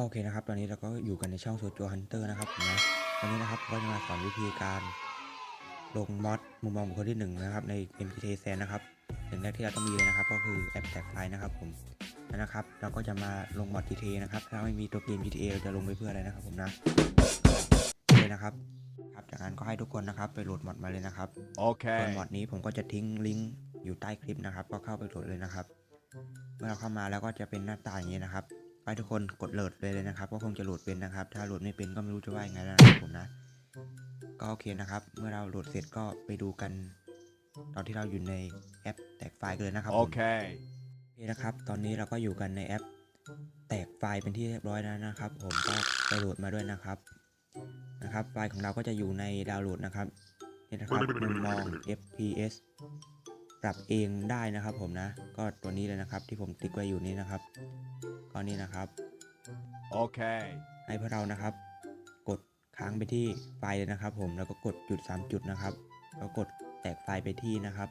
ก็โอเคนะครับ ตอนนี้เราก็อยู่กันในช่องโซจูฮันเตอร์นะครับผมนะตอนนี้นะครับก็จะมาสอนวิธีการลงมอดมุมมองบุคคลที่หนึ่งนะครับใน MGT s a n นะครับสิ่งแรกที่เราต้องมีเลยนะครับ ก็คือแอปแท็กไฟล์นะครับผมแล้วนะครับ เราก็จะมาลงมอด GTA นะครับ ถ้าไม่มีตัวเกม GTA เราจะลงไปเพื่ออะไรนะครับผมนะโอเคนะครับครับจากนั้นก็ให้ทุกคนนะครับไปโหลดมอดมาเลยนะครับส่วน Okay. มอดนี้ผมก็จะทิ้งลิงก์อยู่ใต้คลิปนะครับ ก็เข้าไปโหลดเลยนะครับ เมื่อเราเข้ามาแล้วก็จะเป็นหน้าตาอย่างนี้นะครับไป ทุกคนกดโหลดเลยเลยนะครับ ก็คงจะโหลดเป็นนะครับ ถ้าโหลดไม่เป็นก็ไม่รู้จะว่ายังไงแล้วนะครับผมนะ ก็โอเคนะครับ เมื่อเราโหลดเสร็จก็ไปดูกัน ตอนที่เราอยู่ในแอปแตกไฟล์กันเลยนะครับผม Okay. โอเคนะครับ ตอนนี้เราก็อยู่กันในแอป แตกไฟล์เป็นที่เรียบร้อยแล้วนะครับ ผมก็ไปโหลดมาด้วยนะครับ นะครับ ไฟล์ของเราก็จะอยู่ในดาวน์โหลดนะครับนี่นะครับมุมมอง FPS ปรับเองได้นะครับผมนะ ก็ตัวนี้เลยนะครับที่ผมติ๊กไว้อยู่นี้นะครับก็นี่นะครับ Okay. ให้พวกเรานะครับ กดค้างไปที่ไฟล์เลยนะครับ ผมแล้วก็กดจุด 3 จุดนะครับแล้วกดแตกไฟล์ไปที่นะครับ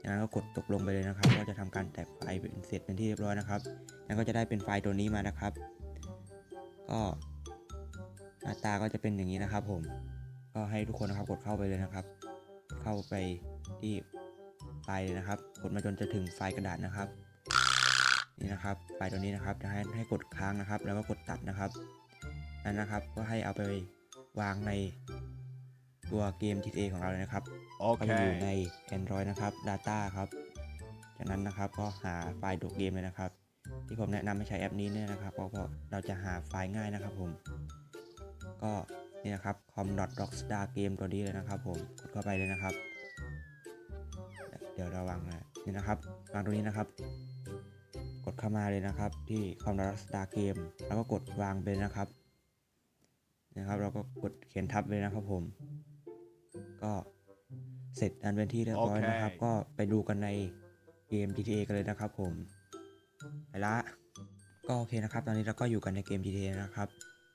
จากนั้นก็กดตกลงไปเลยนะครับ ก็จะทำการแตกไฟล์เป็นเสร็จเป็นที่เรียบร้อยนะครับแล้วก็จะได้เป็นไฟล์ตัวนี้มานะครับ ก็หน้าตาก็จะเป็นอย่างนี้นะครับ ผมก็ให้ทุกคนนะครับกดเข้าไปเลยนะครับ เข้าไปที่ ไฟล์เลยนะครับ กดมาจนจะถึงไฟล์กระดาษนะครับ นี่นะครับไฟล์ตัวนี้นะครับจะให้ให้กดค้างนะครับ แล้วก็กดตัดนะครับนั้นนะครับก็ให้เอาไปวางในตัวเกม GTA ของเราเลยนะครับก็จะอยู่ใน Okay. Android นะครับ Data ครับ จากนั้นนะครับก็หาไฟล์โดดเกมเลยนะครับ ที่ผมแนะนำให้ใช้แอปนี้เนี่ยนะครับ เพราะว่าเราจะหาไฟล์ง่ายนะครับผม ก็นี่นะครับ com.rockstar game ตัวนี้เลยนะครับผม กดเข้าไปเลยนะครับ เดี๋ยวเราวางนะนี่นะครับวางตรงนี้นะครับ กดเข้ามาเลยนะครับ ที่ com.rockstar game แล้วก็กดวางไปเลยนะครับ นะครับ เราก็กดเขียนทับเลยนะครับผม ก็เสร็จอันเป็นที่เรียบร้อยนะครับโอเคก็ไปดูกันในเกม GTA กันเลยนะครับ ผมไปละก็โอเคนะครับ ตอนนี้เราก็อยู่กันในเกม GTA นะครับ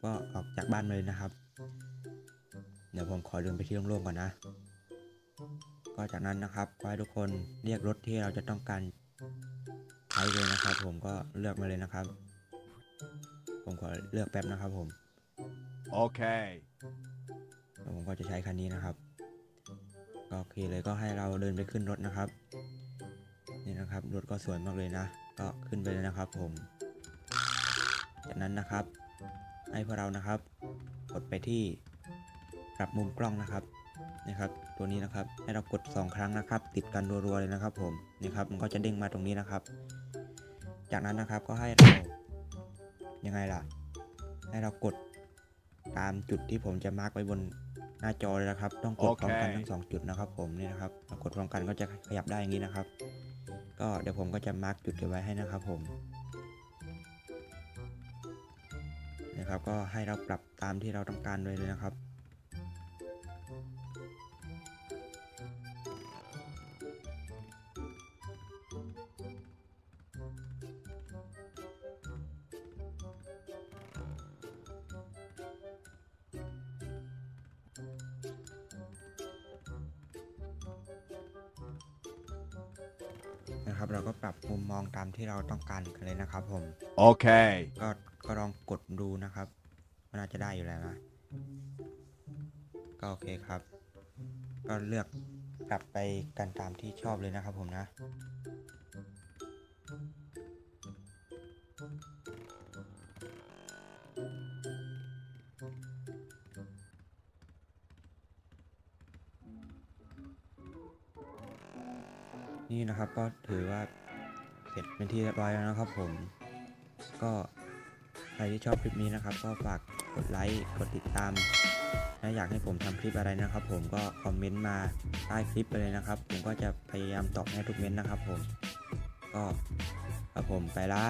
ก็ออกจากบ้านมาเลยนะครับ เดี๋ยวผมขอเดินไปที่โล่งๆก่อนนะ ก็จากนั้นนะครับก็ให้ทุกคนเรียกรถที่เราจะต้องการใช้เลยนะครับ ผมก็เลือกมาเลยนะครับ ผมขอเลือกแป๊บนะครับผม Okay. แล้วผมก็จะใช้คันนี้นะครับก็โอเคเลยก็ให้เราเดินไปขึ้นรถนะครับนี่นะครับรถก็สวยมากเลยนะ ก็ขึ้นไปเลยนะครับ ผม จากนั้นนะครับ ให้พวกเรานะครับ กดไปที่ปรับมุมกล้องนะครับ นี่ครับตัวนี้นะครับให้เรากด 2 ครั้งนะครับ ติดกันรัวๆเลยนะครับ ผมนี่ครับมันก็จะเด้งมาตรงนี้นะครับ จากนั้นนะครับก็ให้เรายังไงล่ะ ให้เรากดตามจุดที่ผมจะมาร์กไว้บนหน้าจอเลยนะครับ ต้องกดพร้อมกันโอเคทั้งสองจุดนะครับ ผมนี่นะครับพอกดพร้อมกันก็จะขยับได้อย่างนี้นะครับ ก็เดี๋ยวผมก็จะมาร์กจุดเก็บไว้ให้นะครับ ผมนะครับก็ให้เราปรับตามที่เราต้องการเลยเลยนะครับ นะครับ เราก็ปรับมุมมองตามที่เราต้องการกันเลยนะครับ ผม Okay. ก็ก็ลองกดดูนะครับมันน่าจะได้อยู่แล้วนะก็โอเคครับ ก็เลือกปรับไปกันตามที่ชอบเลยนะครับผมนะ นี่นะครับก็ถือว่าเสร็จเป็นที่เรียบร้อยแล้วนะครับผม ก็ใครที่ชอบคลิปนี้นะครับ ก็ฝากกดไลค์กดติดตามและอยากให้ผมทำคลิปอะไรนะครับ ผมก็คอมเมนต์มาใต้คลิปไปเลยนะครับ ผมก็จะพยายามตอบให้ทุกเม้นต์นะครับ ผมก็ครับผมไปละ